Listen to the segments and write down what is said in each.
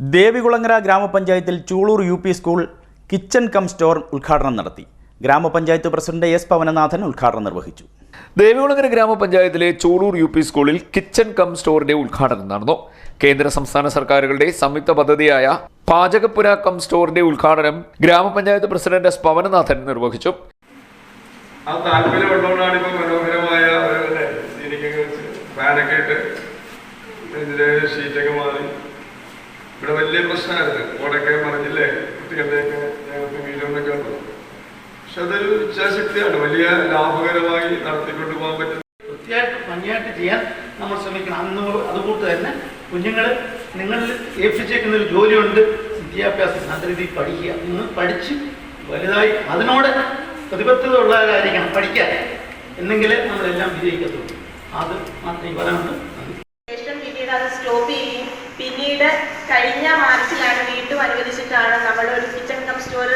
ദേവികുളങ്ങര ഗ്രാമപഞ്ചായത്തിൽ Chooloor U P school kitchen cum store ഉദ്ഘാടനം നടത്തി. ഗ്രാമപഞ്ചായത്ത് പ്രസിഡന്റ് എസ് പവനനാഥൻ ഉദ്ഘാടനം നിർവഹിച്ചു. ദേവികുളങ്ങര ഗ്രാമപഞ്ചായത്തിലെ ചൂളൂർ യു പി സ്കൂളിൽ കിച്ചൺ കം സ്റ്റോറിന്റെ ഉദ്ഘാടനം നടന്നു. കേന്ദ്ര സംസ്ഥാന സർക്കാരുകളുടെ സംയുക്ത പദ്ധതിയായ പാചകപ്പുര കം സ്റ്റോറിന്റെ ഉദ്ഘാടനം ഗ്രാമപഞ്ചായത്ത് പ്രസിഡന്റ് എസ് പവനനാഥൻ നിർവഹിച്ചു. ആ താല്പര്യമുള്ളതുകൊണ്ടാണ് മനോഹരമായ ഫാനൊക്കെ ഇട്ട് ഷീറ്റൊക്കെ വലിയ പ്രശ്നമായിരുന്നു. ഓടൊക്കെ മറിഞ്ഞില്ലേ? കുട്ടികളുടെയൊക്കെ ഞങ്ങൾക്ക് വീടുകളൊക്കെ ഉണ്ട് പക്ഷെ അതൊരു ഇച്ഛാശക്തിയാണ്. വലിയ ലാഭകരമായി നടത്തിക്കൊണ്ടു പോകാൻ പറ്റുന്നത് വൃത്തിയായിട്ട് ഭംഗിയായിട്ട് ചെയ്യാൻ നമ്മൾ ശ്രമിക്കണം. അന്ന് അതുകൂട്ട് തന്നെ കുഞ്ഞുങ്ങൾ നിങ്ങൾ ഏൽപ്പിച്ചേക്കുന്ന ഒരു ജോലിയുണ്ട്. വിദ്യാഭ്യാസം നല്ല രീതിയിൽ പഠിക്കുക. ഇന്ന് പഠിച്ച് വലുതായി അതിനോട് പ്രതിബദ്ധത ഉള്ളവരായിരിക്കണം പഠിക്കാൻ. എന്നെങ്കിലേ നമ്മളെല്ലാം വിജയിക്കത്തുള്ളൂ. അത് മാത്രമേ പറയാനുള്ളൂ നന്ദി. ശേഷം പിന്നീട് അത് സ്റ്റോപ്പ് ചെയ്യുകയും പിന്നീട് കഴിഞ്ഞ മാർച്ചിലാണ് വീണ്ടും അനുവദിച്ചിട്ടാണ് നമ്മൾ ഒരു കിച്ചൺ കം സ്റ്റോർ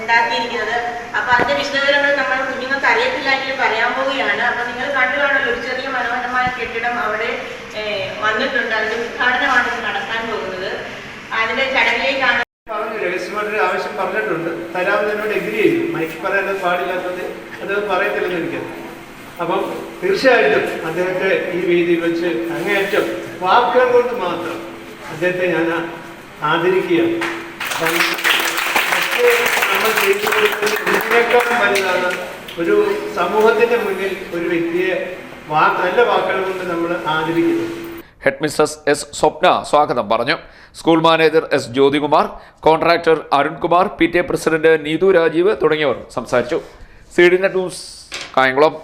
ഉണ്ടാക്കിയിരിക്കുന്നത്. അപ്പൊ അതിന്റെ വിശദവിവരങ്ങൾ നമ്മൾ കുഞ്ഞുങ്ങൾക്ക് അറിയത്തില്ലെങ്കിൽ പറയാൻ പോവുകയാണ്. അപ്പൊ നിങ്ങൾ കണ്ടു കാണുമല്ലോ ഒരു ചെറിയ മനോഹരമായ കെട്ടിടം അവിടെ വന്നിട്ടുണ്ട്. അതിന്റെ ഉദ്ഘാടനമാണ് ഇന്ന് നടക്കാൻ പോകുന്നത്. അതിന്റെ ചടങ്ങിലേക്കാണ് ആവശ്യം പറഞ്ഞിട്ടുണ്ട്. തരാമെന്ന് എന്നോട് എഗ്രി ചെയ്തു. മൈക്ക് പറയാനത് പാടില്ലാത്തത് അത് പറയത്തില്ലെന്ന് എനിക്കത് അപ്പം തീർച്ചയായിട്ടും അദ്ദേഹത്തെ ഈ വേദിയിൽ വെച്ച് അങ്ങേയറ്റം വാക്കുകൾ കൊണ്ട് മാത്രം അദ്ദേഹത്തെ ഞാൻ ആദരിക്കുകയാണ്. നമ്മൾ ചെയ്തു വലുതാണ് ഒരു സമൂഹത്തിന്റെ മുന്നിൽ ഒരു വ്യക്തിയെ നല്ല വാക്കുകൾ കൊണ്ട് നമ്മൾ ആദരിക്കുന്നത്. ഹെഡ് എസ് സ്വപ്ന സ്വാഗതം പറഞ്ഞു. School manager S Jyothikumar contractor Arunkumar P T A president Neethu Rajeev തുടങ്ങിയവർ സംസാരിച്ചു. C D news Kayamkulam.